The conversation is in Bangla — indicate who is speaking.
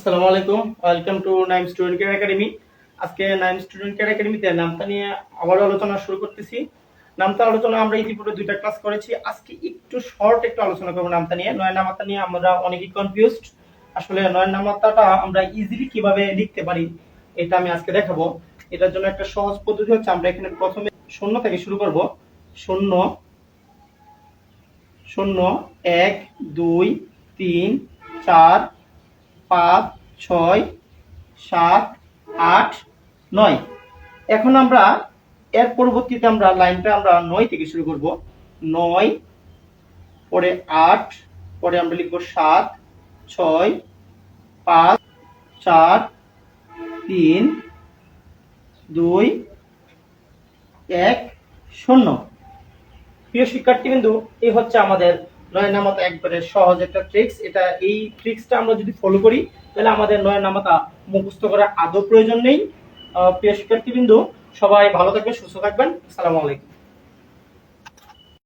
Speaker 1: আসসালামু আলাইকুম welcome to Naim student care academy আজকে নাইম স্টুডেন্ট কেয়ার একাডেমিতে নামতা নিয়ে আবার আলোচনা শুরু করতেছি নামতা আলোচনা আমরা ইতিপূর্বে দুইটা ক্লাস করেছি আজকে একটু শর্ট একটু আলোচনা করবো নামতা নিয়ে নয় নামাতা নিয়ে আমরা অনেকেই কনফিউজড আসলে নয় নামাতাটা আমরা ইজিলি কিভাবে লিখতে পারি এটা আমি আজকে দেখাবো এটার জন্য একটা সহজ পদ্ধতি হচ্ছে আমরা এখানে প্রথমে শূন্য থেকে শুরু করব শূন্য শূন্য এক দুই তিন চার পাঁচ ছয় সাত আট নয় এখন আমরা এর পরবর্তীতে আমরা লাইনটা আমরা নয় থেকে শুরু করব নয় পরে আট পরে আমরা লিখব সাত ছয় পাঁচ চার তিন দুই এক শূন্য প্রিয় শিক্ষার্থীবৃন্দু এই হচ্ছে আমাদের নয় নামাত একবারে সহজ একটা ট্রিক্স এটা এই ট্রিক্সটা আমরা যদি ফলো করি তাহলে আমাদের নয় নামাতা মুখস্থ করার আদৌ প্রয়োজন নেই প্রিয় শিক্ষার্থীবৃন্দ সবাই ভালো থাকবেন সুস্থ থাকবেন আসসালামু আলাইকুম